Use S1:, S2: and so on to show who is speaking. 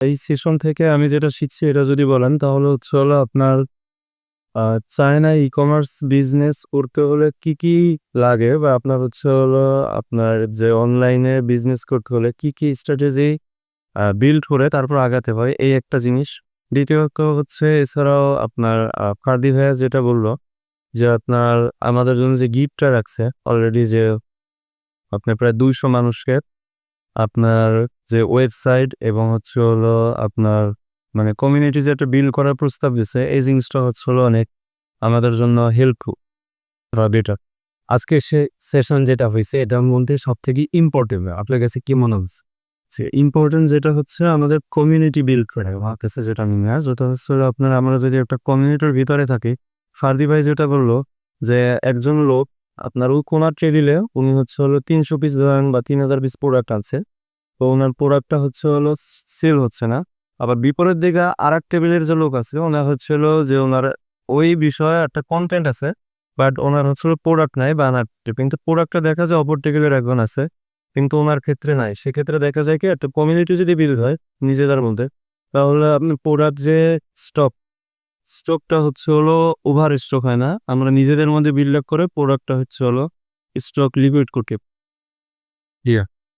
S1: এই সেশন থেকে আমি যেটা শিখছি এটা যদি বলেন তাহলে হচ্ছে হলো আপনার চায়না ই-কমার্স বিজনেস করতে হলে কি, কি লাগে বা আপনার হচ্ছে হলো আপনার যে অনলাইনে বিজনেস করতে হলে কি, কি স্ট্র্যাটেজি বিল্ড করে তারপর আগাতে হয় এই একটা জিনিস। দ্বিতীয়ত হচ্ছে এছাড়াও আপনার ফার্দি ভাইয়া যেটা বলল যে আপনার আমাদের জন্য যে গিফটটা রাখছে অলরেডি যে আপনার প্রায় ২০০ মানুষকে আপনার যে ওয়েবসাইট এবং হচ্ছে হলো আপনার মানে কমিউনিটি যে একটা বিল্ড করার প্রস্তাব দিছে, এই জিনিসটা হচ্ছে হলো অনেক আমাদের জন্য হেল্পফুল বা বেটার।
S2: আজকে সে সেশন যেটা হইছে এটার মধ্যে সবথেকে ইম্পর্টেন্ট আপনার কাছে কি মনে হচ্ছে?
S1: যে ইম্পর্টেন্ট যেটা হচ্ছে আমাদের কমিউনিটি বিল্ড করা, আমার কাছে যেটা মনে হয়, যেটা হচ্ছে আপনার, আমরা যদি একটা কমিউনিটির ভিতরে থাকি, ফার্দি ভাই যেটা বলল যে একজন লোক আপনার ওই কোনার টেবিলে উনি হচ্ছে হলো ৩০০ পিস ধরেন বা ৩০০০ পিস প্রোডাক্ট আনছে। তো ওনার প্রোডাক্টটা হচ্ছে হলো সেল হচ্ছে না। আবার বিপরীত দিকে আরেক টেবিলের যে লোক আছে ওনার হচ্ছে হলো যে ওনার ওই বিষয়ে একটা কন্টেন্ট আছে বাট ওনার হচ্ছে প্রোডাক্ট নাই বা আনার কিন্তু প্রোডাক্টটা দেখা যায় অপর টেবিলের একজন আছে কিন্তু ওনার ক্ষেত্রে নাই। সেক্ষেত্রে দেখা যায় কি একটা কমিউনিটি যদি বিল্ড হয় নিজেদের মধ্যে তাহলে আপনি প্রোডাক্ট যে স্টক, স্টকটা হচ্ছে হলো ওভার স্টক, হয় না। আমরা নিজেদের মধ্যে বিল্ড করে প্রোডাক্টটা হচ্ছে হলো স্টক লিকুইড করতে ইয়া